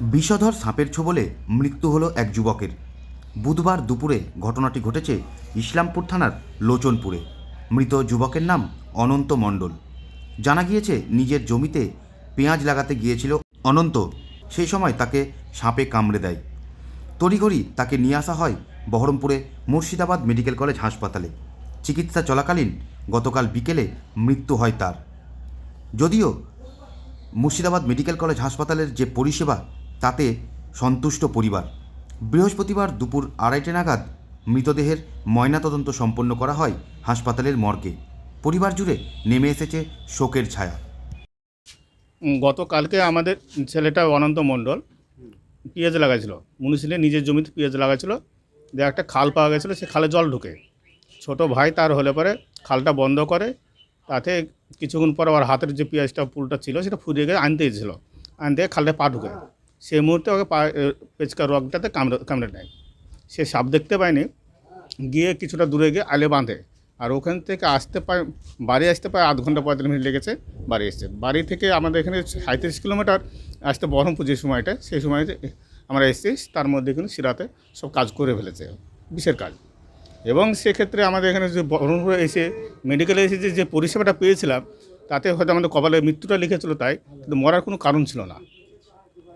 বিষধর সাপের ছোবলে মৃত্যু হলো এক যুবকের। বুধবার দুপুরে ঘটনাটি ঘটেছে ইসলামপুর থানার লোচনপুরে। মৃত যুবকের নাম অনন্ত মণ্ডল। জানা গিয়েছে, নিজের জমিতে পেঁয়াজ লাগাতে গিয়েছিল অনন্ত। সেই সময় তাকে সাপে কামড়ে দেয়। তড়িঘড়ি তাকে নিয়ে আসা হয় বহরমপুরে মুর্শিদাবাদ মেডিকেল কলেজ হাসপাতালে। চিকিৎসা চলাকালীন গতকাল বিকেলে মৃত্যু হয় তার। যদিও মুর্শিদাবাদ মেডিকেল কলেজ হাসপাতালের যে পরিষেবা তাতে সন্তুষ্ট পরিবার। বৃহস্পতিবার দুপুর আড়াইটে নাগাদ মৃতদেহের ময়নাতদন্ত সম্পন্ন করা হয় হাসপাতালের মর্গে। পরিবার জুড়ে নেমে এসেছে শোকের ছায়া। গতকালকে আমাদের ছেলেটা অনন্ত মণ্ডল পেঁয়াজ লাগাইছিল। মুনিশিলে নিজের জমিতে পেঁয়াজ লাগাইছিল। দিয়ে একটা খাল পাওয়া গেছিল, সে খালে জল ঢুকে। ছোট ভাই তার হলে পরে খালটা বন্ধ করে, তাতে কিছুক্ষণ পর আবার হাতের যে পেঁয়াজটা, পুলটা ছিল, সেটা ফুরিয়ে গিয়ে আনতে গেছিল আনতে খালটা পা ঢুকে। সেই মুহূর্তে ওকে পেচকা রগটাতে কামড়ে কামড়ে নেয় সে সাপ দেখতে পায়নি, গিয়ে কিছুটা দূরে গিয়ে আলে বাঁধে। আর ওখান থেকে আসতে পায়, বাড়ি আসতে পায় আধ ঘণ্টা পঁয়তাল্লিশ মিনিট লেগেছে বাড়ি এসছে বাড়ি থেকে আমাদের এখানে সাঁত্রিশ কিলোমিটার আসতে বহরমপুর যে সময়টা, সেই সময়তে আমরা এসেছি, তার মধ্যে কিন্তু সিরাতে সব কাজ করে ফেলেছে, বিশের কাজ। এবং সেক্ষেত্রে আমাদের এখানে যে বহরমপুরে এসে, মেডিকেলে এসে যে যে পরিষেবাটা পেয়েছিলাম, তাতে হয়তো আমাদের কপালে মৃত্যুটা লিখেছিল তাই, কিন্তু মরার কোনো কারণ ছিল না।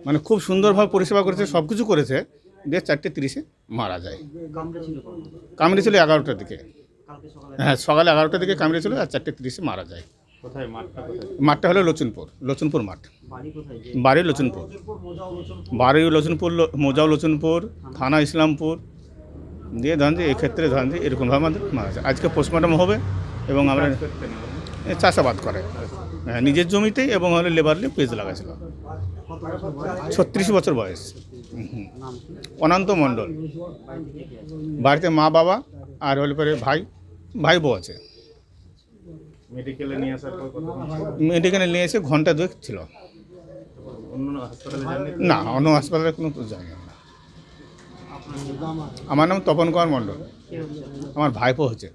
মানে খুব সুন্দরভাবে পরিষেবা করেছে সব কিছু করেছে দিয়ে চারটে তিরিশে মারা যায়। কামড়ে ছিল এগারোটার দিকে। হ্যাঁ সকালে এগারোটার দিকে কামড়ে ছিল আর চারটে তিরিশে মারা যায়। মাঠটা হলো লোচনপুর লোচনপুর মাঠ। বাড়ি লোচনপুর। বাড়ি লোচনপুর মোজাও লোচনপুর থানা ইসলামপুর। দিয়ে ধরেন যে এক্ষেত্রে ধরেন যে এরকমভাবে আমাদের মারা যায়। আজকে পোস্টমর্টম হবে এবং আমরা চাষাবাদ করে। হ্যাঁ নিজের জমিতেই এবং হলে লেবার নিয়ে পেজ লাগাছিল ছত্রিশ বছর বয়স। অনন্ত মণ্ডল। বাড়িতে মা বাবা আর হলে পরে ভাই ভাই বউ আছে। মেডিকেলে নিয়ে আসার পর মেডিকেলে নিয়ে এসে ঘণ্টা দুয়েক ছিল। না অন্য হাসপাতালে কোনো জায়গা না আমার নাম তপন কুমার মণ্ডল। আমার ভাইপো হচ্ছে।